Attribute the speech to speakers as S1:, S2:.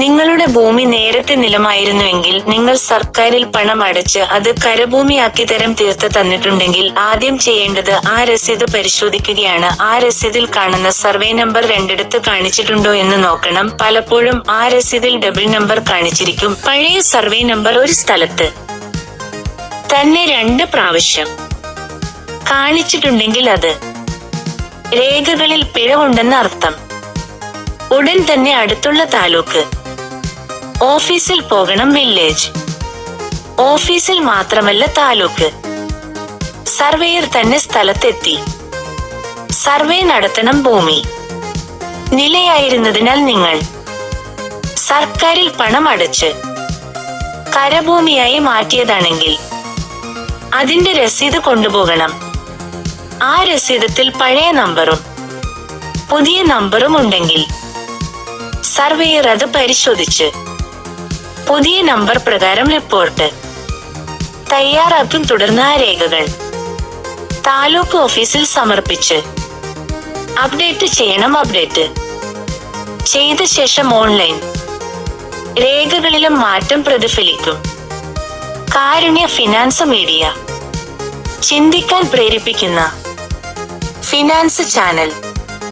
S1: നിങ്ങളുടെ ഭൂമി നേരത്തെ നിലമായിരുന്നുവെങ്കിൽ നിങ്ങൾ സർക്കാരിൽ പണം അടച്ച് അത് കരഭൂമിയാക്കി തരം തീർത്ത് തന്നിട്ടുണ്ടെങ്കിൽ ആദ്യം ചെയ്യേണ്ടത് ആ രസീത് പരിശോധിക്കുകയാണ്. ആ രസീതിൽ കാണുന്ന സർവേ നമ്പർ രണ്ടിടത്ത് കാണിച്ചിട്ടുണ്ടോ എന്ന് നോക്കണം. പലപ്പോഴും ആ രസീതിൽ ഡബിൾ നമ്പർ കാണിച്ചിരിക്കും. പഴയ സർവേ നമ്പർ ഒരു സ്ഥലത്ത്. തന്നെ രണ്ട് പ്രാവശ്യം. കാണിച്ചിട്ടുണ്ടെങ്കിൽ അത്. രേഖകളിൽ പിഴവുണ്ടെന്ന് അർത്ഥം. ഉടൻ തന്നെ അടുത്തുള്ള താലൂക്ക്. ഓഫീസിൽ പോകണം വില്ലേജ്. ഓഫീസിൽ മാത്രമല്ല താലൂക്ക്. സർവേയർ തന്നെ സ്ഥലത്തെത്തി. സർവേ നടത്തണം ഭൂമി. നിലയായിരുന്നതിനാൽ നിങ്ങൾ സർക്കാരിൽ പണം അടച്ച് കരഭൂമിയായി മാറ്റിയതാണെങ്കിൽ അതിന്റെ രസീത് കൊണ്ടുപോകണം. ആ രസീതത്തിൽ പഴയ നമ്പറും പുതിയ നമ്പറും ഉണ്ടെങ്കിൽ സർവേയർ അത് പരിശോധിച്ച് പുതിയ നമ്പർ പ്രകാരം റിപ്പോർട്ട്. തയ്യാറാക്കും തുടർന്ന് ആ രേഖകൾ. താലൂക്ക് ഓഫീസിൽ സമർപ്പിച്ച്. അപ്ഡേറ്റ് ചെയ്യണം അപ്ഡേറ്റ്. ചെയ്ത ശേഷം ഓൺലൈൻ. രേഖകളിലും മാറ്റം പ്രതിഫലിക്കും. Karunya finance media. ചിന്തിക്കാൻ പ്രേരിപ്പിക്കുന്ന ഫിനാൻസ് ചാനൽ.